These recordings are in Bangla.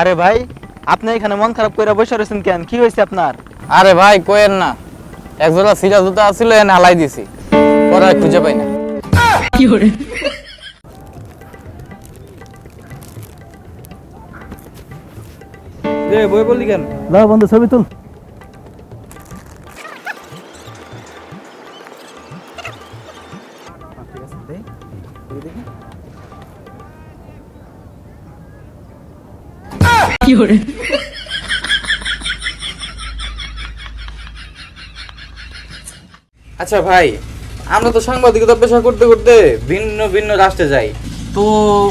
আরে ভাই আপনি এখানে মন খারাপ করে বসে রয়েছেন কেন? কি হয়েছে আপনার? আরে ভাই কোয়েন না। এক জোড়া সিরা জুতা আছিল এনে আলাই দিছি। পরে আর খুঁজে পাই না। কি রে বই বললি কেন? দাও বন্ধু ছবি তুল। আচ্ছা ভাই আমরা তো সাংবাদিকতা পেশা করতে করতে ভিন্ন ভিন্ন রাষ্ট্রে যাই। তো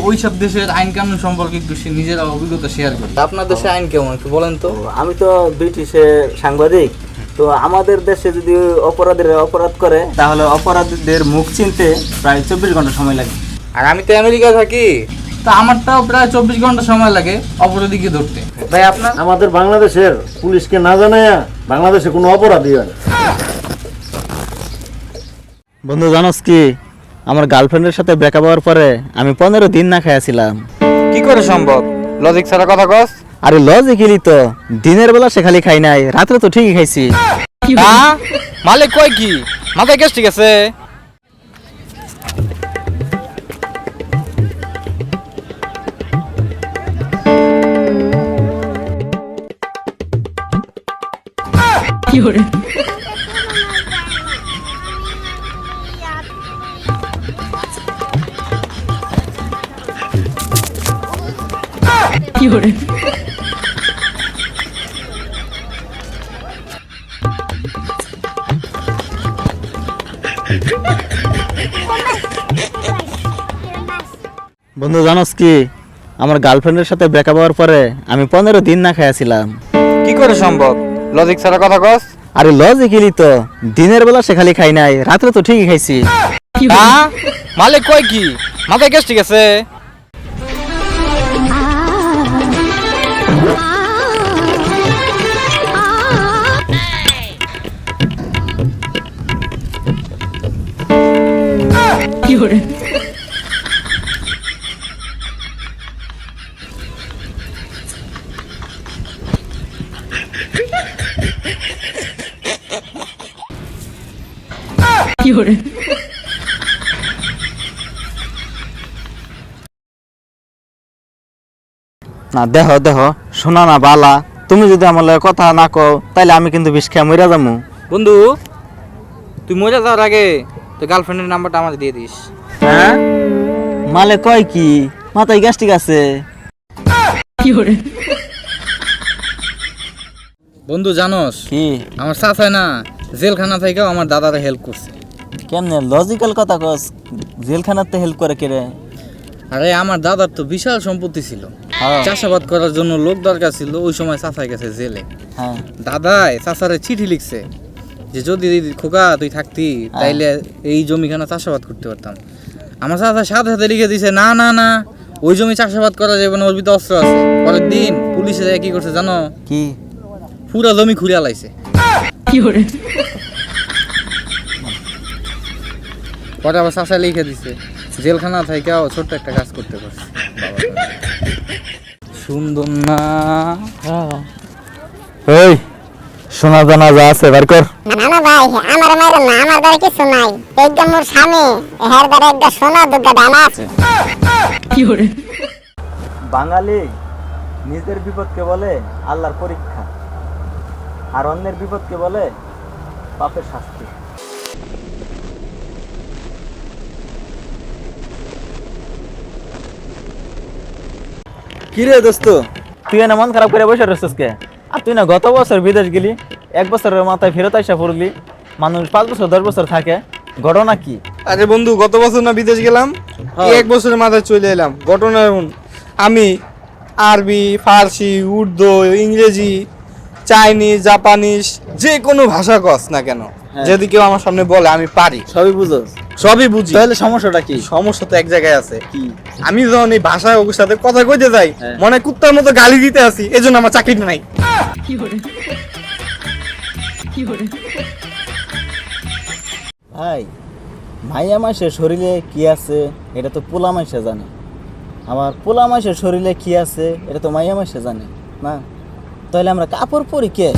ওই সব দেশের আইন কানুন সম্পর্কে একটু নিজের অভিজ্ঞতা শেয়ার করি। আপনার দেশে আইন কেমন একটু বলেন তো। আমি তো ব্রিটিশের সাংবাদিক। তো আমাদের দেশে যদি অপরাধীরা অপরাধ করে তাহলে অপরাধীদের মুখ চিনতে প্রায় চব্বিশ ঘণ্টা সময় লাগে। আর আমি তো আমেরিকায় থাকি। তো আমারটাও প্রায় চব্বিশ ঘণ্টা সময় লাগে অপরাধীকে ধরতে। ভাই আপনার আমাদের বাংলাদেশের পুলিশকে না জানাইয়া বাংলাদেশে কোনো অপরাধী হয় না। বন্ধু জানোস কি? আমার গার্লফ্রেন্ডের সাথে ব্রেকআপ হওয়ার পরে আমি পনেরো দিন না খাইয়াছিলাম। কি করে সম্ভব? লজিক ছাড়া কথা কস। আরে লজিক্যালি তো দিনের বেলা সে খালি খাই নাই রাত্রে তো ঠিকই খাইছি। হ্যাঁ? মালিক কয় কি? মাথায় কেস ঠিক আছে? বন্ধু জানোস কি? আমার গার্লফ্রেন্ডের সাথে ব্রেকআপ হওয়ার পরে আমি পনেরো দিন না খাইয়াছিলাম। কি করে সম্ভব? লজিক ছাড়া কথা কস। আরে লজিক্যালি তো। দিনের বেলা সে খালি খাই নাই রাত্রে তো ঠিকই খাইছি? মালিক কয় কি? মাথায় কেস ঠিক আছে। না দেহ দেহ শোনা না বালা তুমি যদি আমার লগে কথা না কও তাইলে আমি কিন্তু বিষ খেয়ে মরিয়া যাব বন্ধু তুই মরে যাওয়ার আগে তোর গার্লফ্রেন্ডের নাম্বারটা আমাকে দিয়ে দিস। হ্যাঁ? মালে কয় কি? মাথায় গ্যাস্ট্রিক আছে। বন্ধু জানোস? কি? আমার চাচাই না জেলখানা থেকেও আমার দাদারা হেল্প করছে। কেমনে লজিক্যাল কথা কস জেলখানাতে হেল্প করে কে রে? আরে আমার দাদার তো বিশাল সম্পত্তি ছিল। হ্যাঁ। চাষাবাদ করার জন্য লোক দরকার ছিল ওই সময় চাচাই গেছে জেলে। হ্যাঁ। দাদাই চাচারে চিঠি লিখছে যে যদি খোকা তুই থাকতি তাইলে এই জমিখানে চাষাবাদ করতে পারতাম। আমার চাচা সাথে সাথে লিখে দিছে না না না ওই জমি চাষাবাদ করা যাবে না ওর ভিতরে অস্ত্র আছে। পরের দিন পুলিশে কি করছে জানো? কি? পুরা জমি খুঁড়ে লাইছে পরে আবার চাষা লিখে দিছে জেলখানা থেকেও ছোট্ট একটা কাজ করতে পারছে সুন্দর না। ওই সোনা দানা যা আছে বার কর। না না ভাই আমার মায়ের না আমার দ্বারা কিছু নাই। একদম মোর স্বামী হের দ্বারা একটা সোনা দুটা ডানা আছে। বাঙালি নিজের বিপদকে বলে আল্লাহর পরীক্ষা আর অন্যের বিপদকে বলে পাপের শাস্তি। কি রে দোস্ত? তুই না মন খারাপ করে বসে রয়েছিস কে? আর তুই না গত বছর বিদেশ গেলি এক বছরের মাথায় ফেরত আসা পড়লি মানুষ পাঁচ বছর দশ বছর থাকে ঘটনা কি? আরে বন্ধু গত বছর না বিদেশ গেলাম এক বছরের মাথায় চলে এলাম ঘটনা এমন। আমি আরবি ফার্সি উর্দু ইংরেজি চাইনিজ জাপানিজ যে কোনো ভাষা কস না কেন যদি কেউ আমার সামনে বলে আমি পারি। সবই বুঝোস। সবই বুঝি। তাহলে সমস্যাটা কি? সমস্যা তো এক জায়গায় আছে। কি? আমি যখন এই ভাষায় ওর সাথে কথা কইতে যাই হ্যাঁ। মনে কুত্তার মতো গালি দিতে আসি এই জন্য আমার চাকরি নাই। ভাই মাইয়া মাসের শরীরে কি আছে এটা তো পোলা মাসে জানে। আমার পোলা মাসের শরীরে কি আছে এটা তো মাইয়া মাসে জানে না? তাহলে আমরা কাপড় পরি কে?